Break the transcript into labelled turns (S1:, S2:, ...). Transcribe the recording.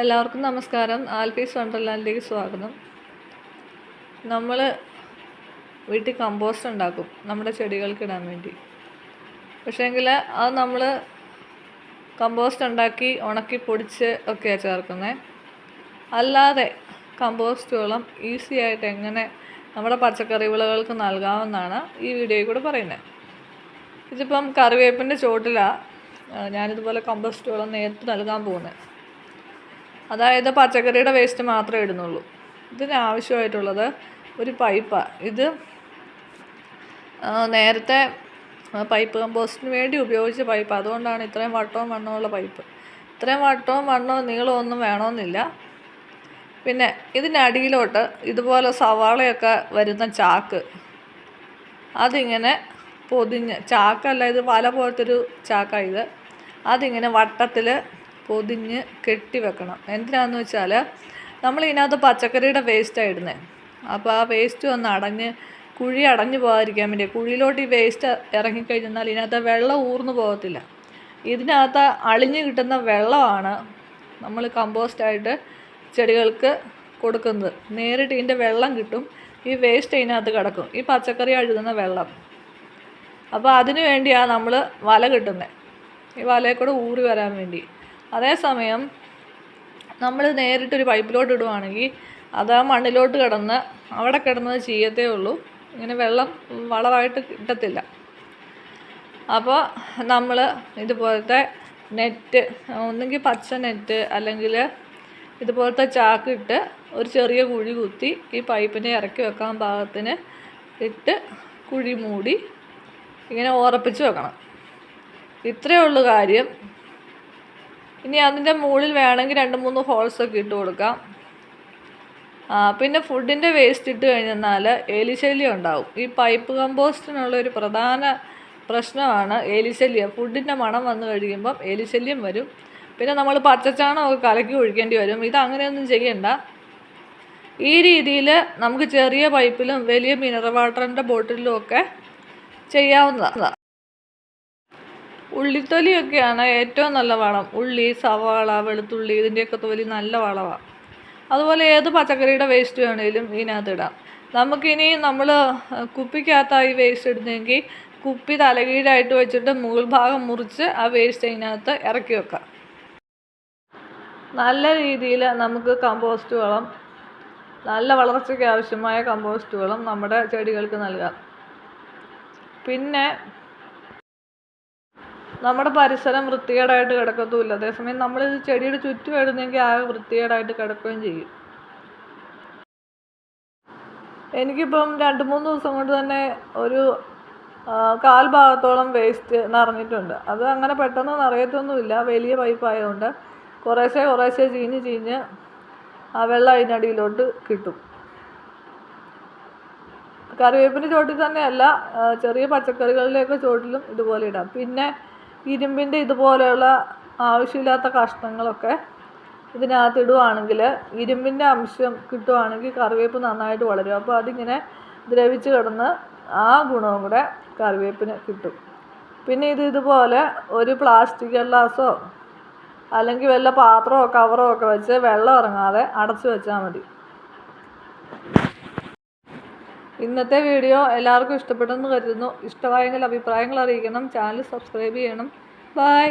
S1: എല്ലാവർക്കും നമസ്കാരം. ആൽഫീസ് വണ്ടർലാൻഡിലേക്ക് സ്വാഗതം. നമ്മൾ വീട്ടിൽ കമ്പോസ്റ്റ് ഉണ്ടാക്കും. നമ്മുടെ ചെടികൾക്ക് ഇടാൻ വേണ്ടി. പക്ഷേങ്കിൽ അത് നമ്മൾ കമ്പോസ്റ്റ് ഉണ്ടാക്കി ഉണക്കി പൊടിച്ച് ഒക്കെയാണ് ചേർക്കുന്നത് അല്ലാതെ കമ്പോസ്റ്റ് വളം ഈസി ആയിട്ട് എങ്ങനെ നമ്മുടെ പച്ചക്കറി വിളകൾക്ക് നൽകാമെന്നാണ് ഈ വീഡിയോയിൽ കൂടെ പറയുന്നത് ഇതിപ്പം കറിവേപ്പിന്റെ ചോട്ടിലാണ് ഞാനിതുപോലെ കമ്പോസ്റ്റ് വളം നേരിട്ട് നൽകാൻ പോകുന്നത് അതായത് പച്ചക്കറിയുടെ വേസ്റ്റ് മാത്രമേ ഇടുന്നുള്ളൂ. ഇതിന് ആവശ്യമായിട്ടുള്ളത് ഒരു പൈപ്പാണ് ഇത് നേരത്തെ പൈപ്പ് കമ്പോസ്റ്റിന് വേണ്ടി ഉപയോഗിച്ച പൈപ്പ് അതുകൊണ്ടാണ് ഇത്രയും വട്ടവും വണ്ണമുള്ള പൈപ്പ് ഇത്രയും വട്ടവും വണ്ണവും നീളവും ഒന്നും വേണമെന്നില്ല. പിന്നെ ഇതിനടിയിലോട്ട് ഇതുപോലെ സവാളയൊക്കെ വരുന്ന ചാക്ക്. അതിങ്ങനെ പൊതിഞ്ഞ് ചാക്കല്ല ഇത് വല പോലത്തെ ഒരു ചാക്കാണ് ഇത്. അതിങ്ങനെ വട്ടത്തിൽ പൊതിഞ്ഞ് കെട്ടി വെക്കണം. എന്തിനാന്ന് വെച്ചാൽ നമ്മൾ ഇതിനകത്ത് പച്ചക്കറിയുടെ വേസ്റ്റാണ് ഇടുന്നത് അപ്പോൾ ആ വേസ്റ്റ് ഒന്ന് അടഞ്ഞ് കുഴി അടഞ്ഞു പോകാതിരിക്കാൻ വേണ്ടി കുഴിയിലോട്ട് ഈ വേസ്റ്റ് ഇറങ്ങിക്കഴിഞ്ഞാൽ ഇതിനകത്ത് വെള്ളം ഊർന്നു പോകത്തില്ല. ഇതിനകത്ത് അളിഞ്ഞു കിട്ടുന്ന വെള്ളമാണ് നമ്മൾ കമ്പോസ്റ്റായിട്ട് ചെടികൾക്ക് കൊടുക്കുന്നത്. നേരിട്ട് ഇതിന്റെ വെള്ളം കിട്ടും. ഈ വേസ്റ്റ് ഇതിനകത്ത് കിടക്കും. ഈ പച്ചക്കറി അഴുകുന്ന വെള്ളം. അപ്പോൾ അതിനു വേണ്ടിയാണ് നമ്മൾ വല കിട്ടുന്നത് ഈ വലയിൽ കൂടെ ഊറി വരാൻ വേണ്ടി. അതേസമയം നമ്മൾ നേരിട്ടൊരു പൈപ്പിലോട്ട് ഇടുവാണെങ്കിൽ അത് ആ മണ്ണിലോട്ട് കിടന്ന് അവിടെ കിടന്നത് ചെയ്യത്തേ ഉള്ളൂ. ഇങ്ങനെ വെള്ളം വളമായിട്ട് കിട്ടത്തില്ല. അപ്പോൾ നമ്മൾ ഇതുപോലത്തെ നെറ്റ് ഒന്നെങ്കിൽ പച്ച നെറ്റ് അല്ലെങ്കിൽ ഇതുപോലത്തെ ചാക്കിട്ട് ഒരു ചെറിയ കുഴി കുത്തി ഈ പൈപ്പിനെ ഇറക്കി വെക്കാൻ പാകത്തിന് ഇട്ട് കുഴി മൂടി ഇങ്ങനെ ഉറപ്പിച്ച് വെക്കണം. ഇത്രയേ ഉള്ളൂ കാര്യം. ഇനി അതിന്റെ മുകളിൽ വേണമെങ്കിൽ രണ്ട് മൂന്ന് ഹോൾസൊക്കെ ഇട്ട് കൊടുക്കാം. പിന്നെ ഫുഡിന്റെ വേസ്റ്റ് ഇട്ട് കഴിഞ്ഞെന്നാൽ എലിശല്യം ഉണ്ടാവും. ഈ പൈപ്പ് കമ്പോസ്റ്റിനുള്ള ഒരു പ്രധാന പ്രശ്നമാണ് എലിശല്യം. ഫുഡിന്റെ മണം വന്നു കഴിയുമ്പം എലിശല്യം വരും. പിന്നെ നമ്മൾ പച്ചച്ചാണമൊക്കെ കലക്കി ഒഴിക്കേണ്ടി വരും. ഇത് അങ്ങനെയൊന്നും ചെയ്യണ്ട. ഈ രീതിയിൽ നമുക്ക് ചെറിയ പൈപ്പിലും വലിയ മിനറൽ വാട്ടറിന്റെ ബോട്ടിലും ഒക്കെ ചെയ്യാവുന്നതാണ്. ഉള്ളിത്തൊലിയൊക്കെയാണ് ഏറ്റവും നല്ല വളം. ഉള്ളി സവാള വെളുത്തുള്ളി ഇതിന്റെയൊക്കെ തൊലി നല്ല വളമാണ് അതുപോലെ ഏത് പച്ചക്കറിയുടെ വേസ്റ്റ് വേണേലും ഇതിനകത്ത് ഇടാം. നമുക്കിനി നമ്മൾ കുപ്പിക്കകത്തായി വേസ്റ്റ് ഇടുന്നെങ്കിൽ കുപ്പി തലകീഴായിട്ട് വെച്ചിട്ട് മുകൾ ഭാഗം മുറിച്ച് ആ വേസ്റ്റ് അതിനകത്ത് ഇറക്കി വെക്കാം. നല്ല രീതിയിൽ നമുക്ക് കമ്പോസ്റ്റ് വളം നല്ല വളർച്ചയ്ക്ക് ആവശ്യമായ കമ്പോസ്റ്റ് വളം നമ്മുടെ ചെടികൾക്ക് നൽകാം. പിന്നെ നമ്മുടെ പരിസരം വൃത്തികേടായിട്ട് കിടക്കത്തുമില്ല. അതേസമയം നമ്മൾ ഇത് ചെടിയുടെ ചുറ്റും ഇടുന്നെങ്കിൽ ആകെ വൃത്തികേടായിട്ട് കിടക്കുകയും ചെയ്യും. എനിക്കിപ്പം രണ്ട് മൂന്ന് ദിവസം കൊണ്ട് തന്നെ ഒരു കാൽ ഭാഗത്തോളം വേസ്റ്റ് നിറഞ്ഞിട്ടുണ്ട്. അത് അങ്ങനെ പെട്ടെന്ന് നിറയത്തൊന്നുമില്ല വലിയ പൈപ്പ് ആയതുകൊണ്ട് കുറേശ്ശെ കുറേശ്ശെ ചീഞ്ഞ് ചീഞ്ഞ് ആ വെള്ളം അതിനടിയിലോട്ട് കിട്ടും. കറിവേപ്പിന്റെ ചോട്ടിൽ തന്നെയല്ല ചെറിയ പച്ചക്കറികളിലെയൊക്കെ ചോട്ടിലും ഇതുപോലെ ഇടാം. പിന്നെ ഇരുമ്പിന്റെ ഇതുപോലെയുള്ള ആവശ്യമില്ലാത്ത കഷ്ണങ്ങളൊക്കെ ഇതിനകത്ത് ഇടുവാണെങ്കിൽ ഇരുമ്പിന്റെ അംശം കിട്ടുവാണെങ്കിൽ കറിവേപ്പ് നന്നായിട്ട് വളരും. അപ്പോൾ അതിങ്ങനെ ദ്രവിച്ച് കിടന്ന് ആ ഗുണവും കൂടെ കറിവേപ്പിന് കിട്ടും. പിന്നെ ഇത് ഇതുപോലെ ഒരു പ്ലാസ്റ്റിക് ഗ്ലാസോ അല്ലെങ്കിൽ വല്ല പാത്രമോ കവറോ ഒക്കെ വെച്ച് വെള്ളം ഇറങ്ങാതെ അടച്ചു വെച്ചാൽ മതി. ഇന്നത്തെ വീഡിയോ എല്ലാവർക്കും ഇഷ്ടപ്പെട്ടെന്ന് കരുതുന്നു. ഇഷ്ടമായെങ്കിൽ അഭിപ്രായങ്ങൾ അറിയിക്കണം. ചാനൽ സബ്സ്ക്രൈബ് ചെയ്യണം. ബൈ.